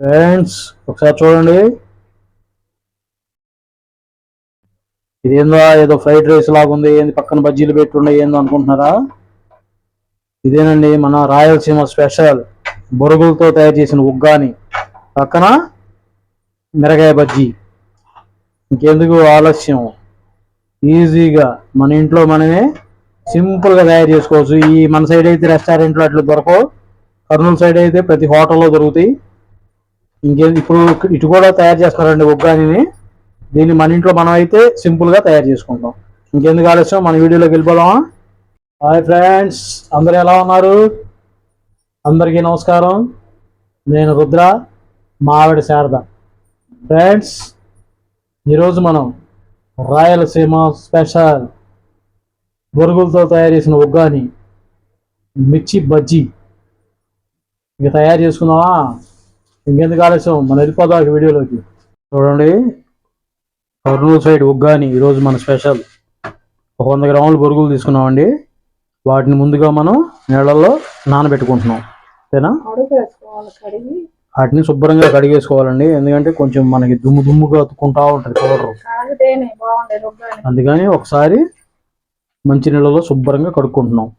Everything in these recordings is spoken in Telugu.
ఫ్రెండ్స్ ఒకసారి చూడండి. ఇది ఏందో ఏదో ఫ్రైడ్ రైస్ లాగా ఉంది ఏంది పక్కన బజ్జీలు పెట్టుండే ఏందో అనుకుంటున్నారా? ఇదేనండి మన రాయలసీమ స్పెషల్. బొరుగులతో తయారు చేసిన ఉగ్గాని. పక్కన మిరగాయ బజ్జీ. ఇంకెందుకు ఆలస్యం? ఈజీగా మన ఇంట్లో మనమే సింపుల్గా తయారు చేసుకోవచ్చు. ఈ మన సైడ్ అయితే రెస్టారెంట్లో అట్లా దొరకవు. కర్నూలు సైడ్ అయితే ప్రతి హోటల్లో దొరుకుతాయి. ఇంకేం ఇప్పుడు ఇటు కూడా తయారు చేస్తారండి ఉగ్గానిని. దీన్ని మన ఇంట్లో మనం అయితే సింపుల్గా తయారు చేసుకుంటాం. ఇంకెందుకు ఆలస్యం? మన వీడియోలోకి వెళ్ళిపోదామా? హాయ్ ఫ్రెండ్స్ అందరు ఎలా ఉన్నారు? అందరికీ నమస్కారం. నేను రుద్ర మా ఆవిడ శారద. ఫ్రెండ్స్ ఈరోజు మనం రాయలసీమ స్పెషల్ బొరుగులతో తయారు చేసిన ఉగ్గాని మిర్చి బజ్జీ. ఇక తయారు చేసుకుందామా? ఇంకెందుకు ఆలస్యం? మనం వెళ్ళిపోదాం వీడియోలోకి. చూడండి. కర్నూలు సైడ్ ఉగ్గాని ఈరోజు మన స్పెషల్. ఒక వంద గ్రాములు బొరుగులు తీసుకున్నామండి. వాటిని ముందుగా మనం నీళ్ళల్లో నానబెట్టుకుంటున్నాం. ఓకేనా కడిగి వాటిని శుభ్రంగా కడిగేసుకోవాలండి. ఎందుకంటే కొంచెం మనకి దుమ్ము దుమ్ముగా అతుక్కుంటా ఉంటుంది పౌడర్. అందుకని ఒకసారి మంచి నీళ్ళలో శుభ్రంగా కడుక్కుంటున్నాం.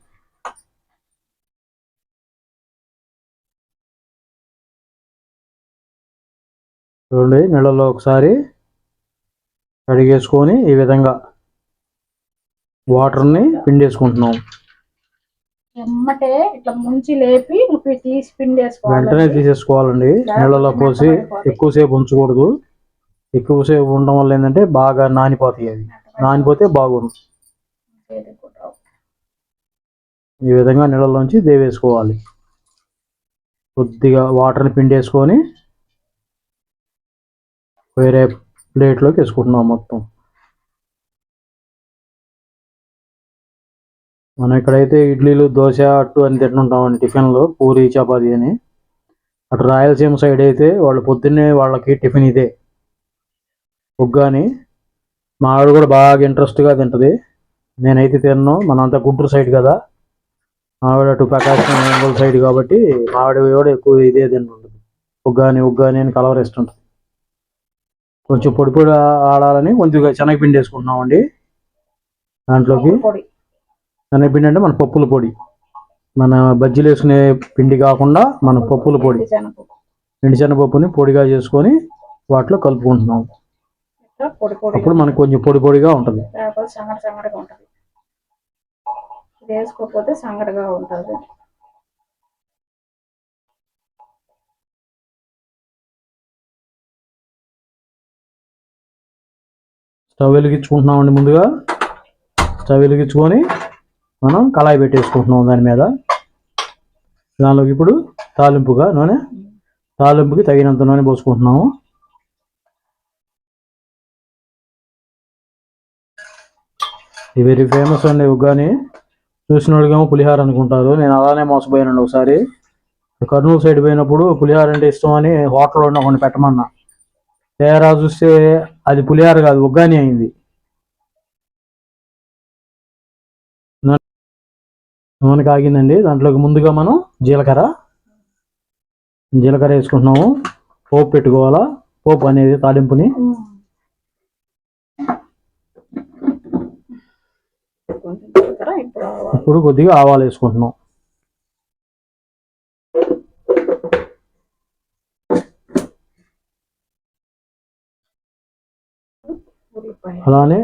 చూడండి నీళ్ళలో ఒకసారి కడిగేసుకొని ఈ విధంగా వాటర్ని పిండేసుకుంటున్నాం. ఎమ్మటే ఇట్లా ముంచి లేపి నువ్వు తీసి పిండేసుకోవాలి. వెంటనే తీసేసుకోవాలండి. నీళ్ళలో పోసి ఎక్కువసేపు ఉంచకూడదు. ఎక్కువసేపు ఉండడం వల్ల ఏంటంటే బాగా నానిపోతాయి అవి. నానిపోతే బాగుండు ఈ విధంగా నీళ్ళలోంచి దేవేసుకోవాలి. కొద్దిగా వాటర్ని పిండేసుకొని వేరే ప్లేట్లోకి వేసుకుంటున్నాం మొత్తం. మనం ఇక్కడైతే ఇడ్లీలు దోశ అట్టు అని తింటుంటామండి టిఫిన్లో పూరి చపాతి అని. అటు రాయలసీమ సైడ్ అయితే వాళ్ళు పొద్దున్నే వాళ్ళకి టిఫిన్ ఇదే. ఉగ్గాని. మా ఆవిడ కూడా బాగా ఇంట్రెస్ట్గా తింటుంది. నేనైతే తిన్నాను మనంతా గుంటూరు సైడ్ కదా. మా ఆవిడ అటు ప్రకాశం ఒంగోలు సైడ్ కాబట్టి మా ఆవిడ కూడా ఎక్కువ ఇదే తింటుంటుంది. ఉగ్గాని ఉగ్గాని అని కలవరిస్తుంటుంది. కొంచెం పొడి పొడి ఆడాలని కొంచెం శనగపిండి వేసుకుంటున్నామండి. దాంట్లోకి పొడి. శనగపిండి అంటే మన పప్పుల పొడి. మన బజ్జీలు వేసుకునే పిండి కాకుండా మన పప్పుల పొడి. ఎండు శనగపప్పుని పొడిగా చేసుకొని వాటిలో కలుపుకుంటున్నాం. అప్పుడు మనకు కొంచెం పొడి పొడిగా ఉంటుంది. వేసుకోకపోతే సంగడిగా ఉంటది. స్టవ్ వెలిగించుకుంటున్నామండి ముందుగా. స్టవ్ వెలిగించుకొని మనం కళాయి పెట్టేసుకుంటున్నాం దాని మీద. దానిలోకి ఇప్పుడు తాలింపుగా నూనె తాలింపుకి తగినంత నూనె పోసుకుంటున్నాము. ఇది వెరీ ఫేమస్ అండి ఉగ్గాని. చూసిన వాళ్ళకేమో పులిహార అనుకుంటారు. నేను అలానే మోసపోయానండి ఒకసారి. కర్నూలు సైడ్ పోయినప్పుడు పులిహార అంటే ఇష్టం అని హోటల్లో ఉన్న కొన్ని పెట్టమన్నా. తేరా చూస్తే అది పులిహార కాదు ఉగ్గాని అయింది. నూనె- కాగిందండి. దాంట్లోకి ముందుగా మనం జీలకర్ర జీలకర్ర వేసుకుంటున్నాము. పోపు పెట్టుకోవాలా? పోపు అనేది తాలింపుని. ఇప్పుడు కొద్దిగా ఆవాలు వేసుకుంటున్నాం. అలానే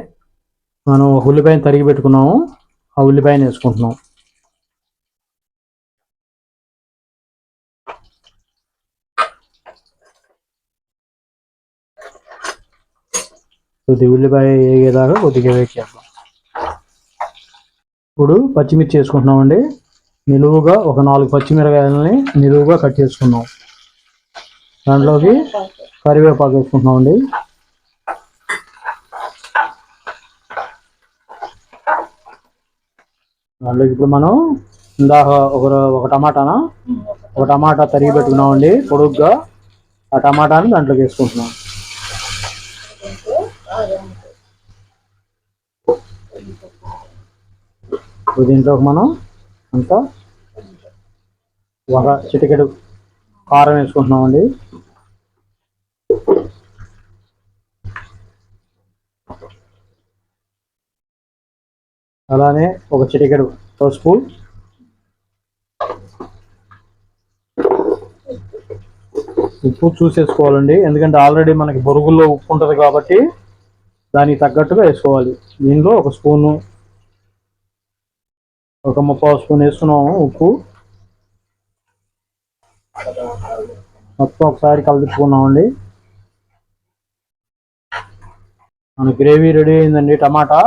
మనం ఒక ఉల్లిపాయను తరిగి పెట్టుకున్నాము. ఆ ఉల్లిపాయను వేసుకుంటున్నాం. కొద్ది ఉల్లిపాయ వేగేదాకా కొద్దిగా వేట్ చేద్దాం. ఇప్పుడు పచ్చిమిర్చి వేసుకుంటున్నామండి. నిలువుగా ఒక నాలుగు పచ్చిమిరకాయలని నిలువుగా కట్ చేసుకున్నాం. దాంట్లోకి కరివేపాకు వేసుకుంటున్నామండి. దాంట్లో ఇప్పుడు మనం ఇందాక ఒక ఒక టమాటానా? ఒక టమాటా తరిగి పెట్టుకున్నామండి పొడుగ్గా. ఆ టమాటాని దాంట్లోకి వేసుకుంటున్నాం. దీంట్లోకి మనం అంతా ఒక చిటికెడు కారం వేసుకుంటున్నామండి. అలానే ఒక చిటికెడు పసుపు ఉప్పు చూసేసుకోవాలండి ఎందుకంటే ఆల్రెడీ మనకి బొరుగుల్లో ఉప్పు ఉంటుంది కాబట్టి దానికి తగ్గట్టుగా వేసుకోవాలి. దీనిలో ఒక స్పూను ఒక ముప్పావు స్పూన్ వేసుకున్నాము ఉప్పు. మొత్తం ఒకసారి కలుపుకున్నామండి. మన గ్రేవీ రెడీ అయిందండి టమాటా.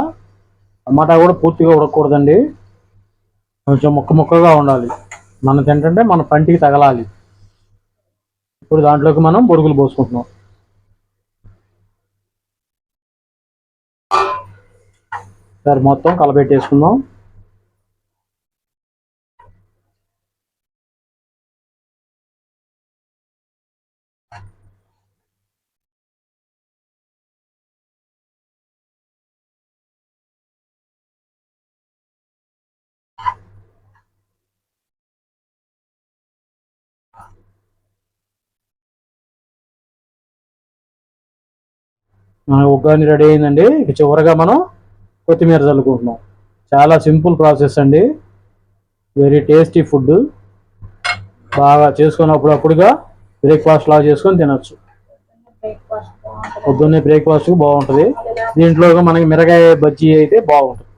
టమాటా కూడా పూర్తిగా ఉడకూడదండి. కొంచెం ముక్క ముక్కగా ఉండాలి. మనకి ఏంటంటే మన పంటికి తగలాలి. ఇప్పుడు దాంట్లోకి మనం బొరుగులు పోసుకుంటున్నాం. సరే మొత్తం కలబెట్టేసుకుందాం. ఉగ్గాని రెడీ అయిందండి. ఇక చివరిగా మనం కొత్తిమీర చల్లుకుంటున్నాం. చాలా సింపుల్ ప్రాసెస్ అండి. వెరీ టేస్టీ ఫుడ్ బాగా చేసుకొని అప్పుడప్పుడుగా బ్రేక్ఫాస్ట్ లాగా చేసుకొని తినచ్చు. పొద్దున్నే బ్రేక్ఫాస్ట్ బాగుంటుంది. దీంట్లో మనకి మిరగాయ బజ్జీ అయితే బాగుంటుంది.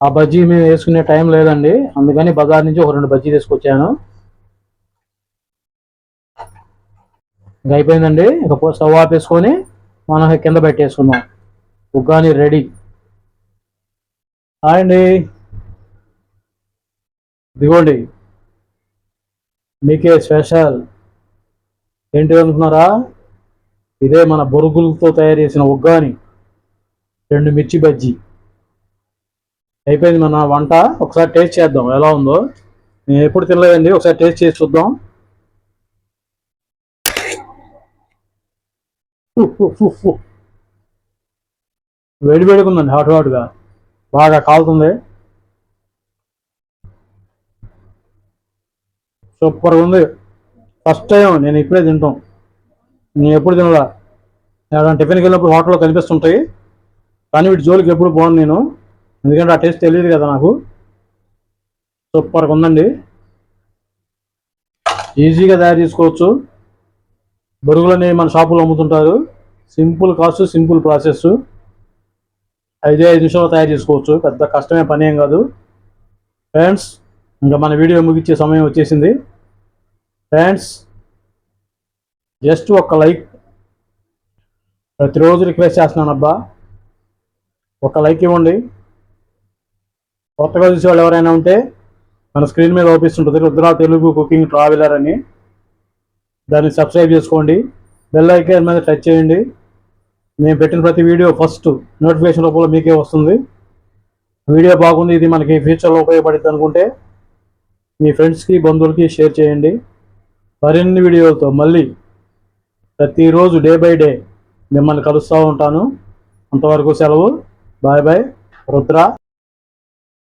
ఆ బజ్జీ మేము వేసుకునే టైం లేదండి. అందుకని బజార్ నుంచి ఒక రెండు బజ్జీ తీసుకొచ్చాను. ఇంకా అయిపోయిందండి. ఇక స్టవ్ ఆపేసుకొని మనం కింద పెట్టేసుకుందాం. ఉగ్గాని రెడీ. హాయ్ అండి ఇదిగోండి. మీకే స్పెషల్. ఏంటి అనుకున్నారా? ఇదే మన బొరుగులతో తయారు చేసిన ఉగ్గాని. రెండు మిర్చి బజ్జీ. అయిపోయింది మన వంట. ఒకసారి టేస్ట్ చేద్దాం. ఎలా ఉందో? నేను ఎప్పుడు తినలేదండి. ఒకసారి టేస్ట్ చేసి చూద్దాం. వేడి వేడిగా ఉందండి హాట్ హాట్గా. బాగా కాలుతుంది. సూపర్గా ఉంది. ఫస్ట్ టైం నేను ఇప్పుడే తింటాం. నేను ఎప్పుడు తినలా? నేను టిఫిన్కి వెళ్ళినప్పుడు హోటల్లో కనిపిస్తుంటాయి. కానీ వీటి జోలికి ఎప్పుడు పోను నేను. ఎందుకంటే ఆ టేస్ట్ తెలియదు కదా నాకు. సూపర్గా ఉందండి. ఈజీగా తయారు చేసుకోవచ్చు. బొరుగులని మన షాపులో అమ్ముతుంటారు. Simple cost simple process. ఐదే ఐదు నిమిషాలు తయారు చేసుకోవచ్చు. పెద్ద కష్టమే పని ఏం కాదు. ఫ్రెండ్స్ ఇంకా మన వీడియో ముగించే సమయం వచ్చేసింది. ఫ్రెండ్స్ జస్ట్ ఒక లైక్. ప్రతిరోజు రిక్వెస్ట్ చేస్తున్నాను అబ్బా. ఒక లైక్ ఇవ్వండి. కొత్తగా చూసే వాళ్ళు ఎవరైనా ఉంటే మన స్క్రీన్ మీద ఓపిస్తుంటుంది. రుద్రా తెలుగు కుకింగ్ ట్రావెలర్ అని. దాన్ని సబ్స్క్రైబ్ చేసుకోండి. బెల్ ఐకాన్ మీద టచ్ చేయండి. మేము పెట్టిన ప్రతి వీడియో ఫస్ట్ నోటిఫికేషన్ రూపంలో మీకే వస్తుంది. వీడియో బాగుంది ఇది మనకి ఫ్యూచర్లో ఉపయోగపడుతుంది అనుకుంటే మీ ఫ్రెండ్స్కి బంధువులకి షేర్ చేయండి. మరిన్ని వీడియోలతో మళ్ళీ ప్రతిరోజు డే బై డే మిమ్మల్ని కలుస్తూ ఉంటాను. అంతవరకు సెలవు. Bye bye Rudra.